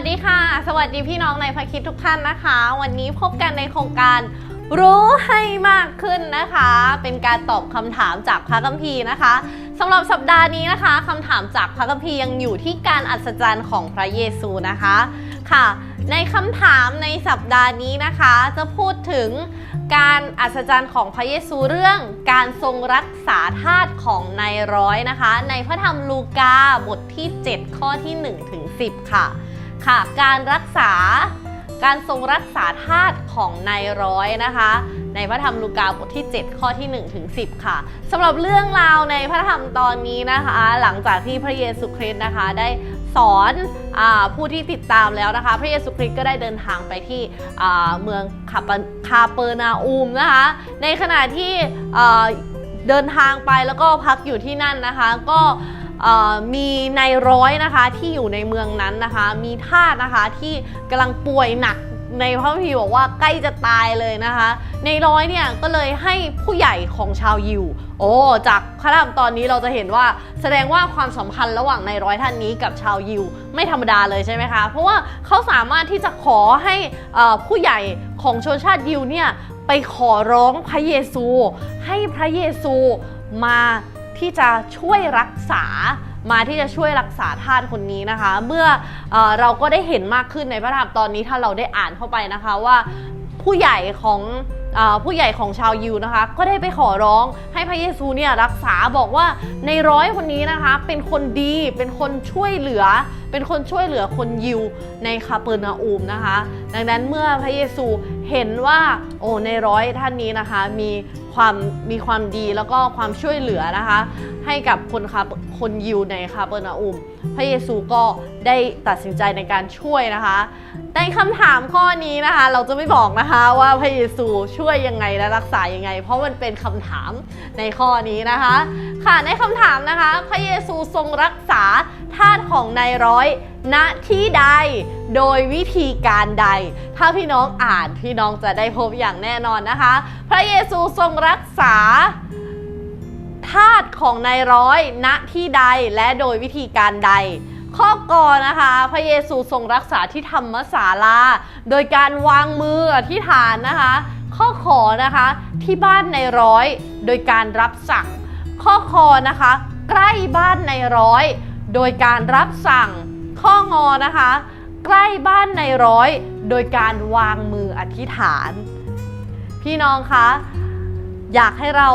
สดีค่ะ สวัสดีพี่น้องในพระคิดทุกท่านนะคะ วันนี้พบกันในโครงการรู้ให้มากขึ้นนะคะ เป็นการตอบคำถามจากพระคัมภีร์นะคะสำหรับสัปดาห์นี้นะคะคำถามจากพระคัมภีร์ยังอยู่ที่การอัศจรรย์ของพระเยซูนะคะค่ะ ในคำถามในสัปดาห์นี้นะคะ จะพูดถึงการอัศจรรย์ของพระเยซูเรื่องการทรงรักษาธาตุของนายร้อยนะคะ ในพระธรรมลูกาบทที่ 7 ข้อที่1ถึง10 ค่ะ ค่ะ การรักษาการทรงรักษาธาตุของนายร้อยนะคะ ในพระธรรมลูกาบทที่ 7 ข้อที่1ถึง10 ค่ะสำหรับเรื่องราวในพระธรรมตอนนี้นะคะ หลังจากที่พระเยซูคริสต์นะคะได้สอนอผู้ที่ติดตามแล้วนะคะ พระเยซูคริสต์ก็ได้เดินทางไปที่เมืองคาปคาเปอร์นาอูมนะคะ ในขณะที่เดินทางไปแล้วก็พักอยู่ที่นั่นนะคะ ก็ มีนายร้อยนะคะที่อยู่ในเมืองนั้นนะคะ มีทาสนะคะที่กำลังป่วยหนักในพระคัมภีร์บอกว่าใกล้จะตายเลยนะคะ ในร้อยเนี่ยก็เลยให้ผู้ใหญ่ของชาวยิว โอ้จากพระธรรมตอนนี้เราจะเห็นว่าแสดงว่าความสัมพันธ์ระหว่างในร้อยท่านนี้กับชาวยิว ไม่ธรรมดาเลยใช่ไหมคะ เพราะว่าเขาสามารถที่จะขอให้ผู้ใหญ่ของชนชาติยิวเนี่ยไปขอร้องพระเยซู ให้พระเยซูมา ที่จะช่วยรักษามาที่จะช่วยรักษาทาสคนนี้นะคะ เมื่อเออเราก็ได้เห็นมากขึ้นในพระธรรมตอนนี้ถ้าเราได้อ่านเข้าไปนะคะว่าผู้ใหญ่ของผู้ใหญ่ของชาวยิวนะคะ ก็ได้ไปขอร้องให้พระเยซูเนี่ยรักษาบอกว่าในร้อยคนนี้นะคะ เป็นคนดีเป็นคนช่วยเหลือ เป็นคนช่วยเหลือคนยิวในคาเปอร์นาอูมนะคะ ดังนั้นเมื่อพระเยซูเห็นว่าโอ้ในร้อยท่านนี้นะคะ มี ความมีความดีแล้วก็ความช่วยเหลือนะคะ ให้กับคนคาคนยิวในคาเปอร์นาอูมพระเยซูก็ได้ตัดสินใจในการช่วยนะคะในคำถามข้อนี้นะคะ เราจะไม่บอกนะคะว่าพระเยซูช่วยยังไงและรักษายังไง เพราะมันเป็นคำถามในข้อนี้นะคะ ค่ะในคำถามนะคะ พระเยซูทรงรักษาธาตุของนายร้อยณที่ใด โดยวิธีการใด ถ้าพี่น้องอ่านพี่น้องจะได้พบอย่างแน่นอนนะคะ พระเยซูทรงรักษาธาตุของนายร้อยณที่ใดและโดยวิธีการใด ข้อกอนะคะ พระเยซูทรงรักษาที่ธรรมศาลาโดยการวางมืออธิษฐานนะคะ ข้อขอนะคะที่บ้านในายร้อยโดยการรับสั่ง ข้อคอนะคะ ใกล้บ้านในายร้อย โดยการรับสั่งข้องอนะคะ ใกล้บ้านในร้อย โดยการวางมืออธิษฐาน พี่น้องคะอยากให้เรา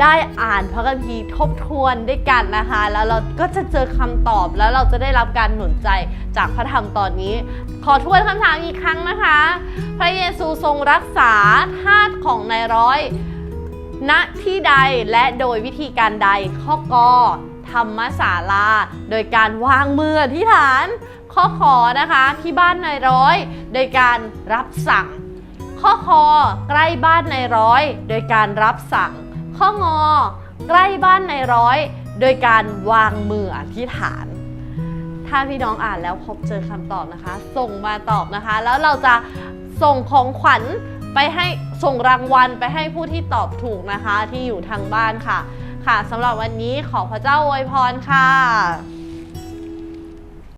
ได้อ่านพระคัมภีร์ทบทวนด้วยกันนะคะ แล้วเราก็จะเจอคำตอบแล้วเราจะได้รับการหนุนใจจากพระธรรมตอนนี้ ขอทวนคำถามอีกครั้งนะคะ พระเยซูทรงรักษาธาตุของนายร้อย ณที่ใดและโดยวิธีการใดข้อกอธรรมศาลา โดยการวางมืออธิษฐาน ข้อขอนะคะที่บ้านนายร้อย โดยการรับสั่ง ข้อคอใกล้บ้านในายร้อย โดยการรับสั่ง ข้องอ ใกล้บ้านในายร้อย โดยการวางมืออธิษฐาน ถ้าพี่น้องอ่านแล้วพบเจอคำตอบนะคะ ส่งมาตอบนะคะ แล้วเราจะส่งของขวัญไปให้ส่งรางวัลไปให้ผู้ที่ตอบถูกนะคะที่อยู่ทางบ้านค่ะ ค่ะสำหรับวันนี้ขอพระเจ้าอวยพรค่ะ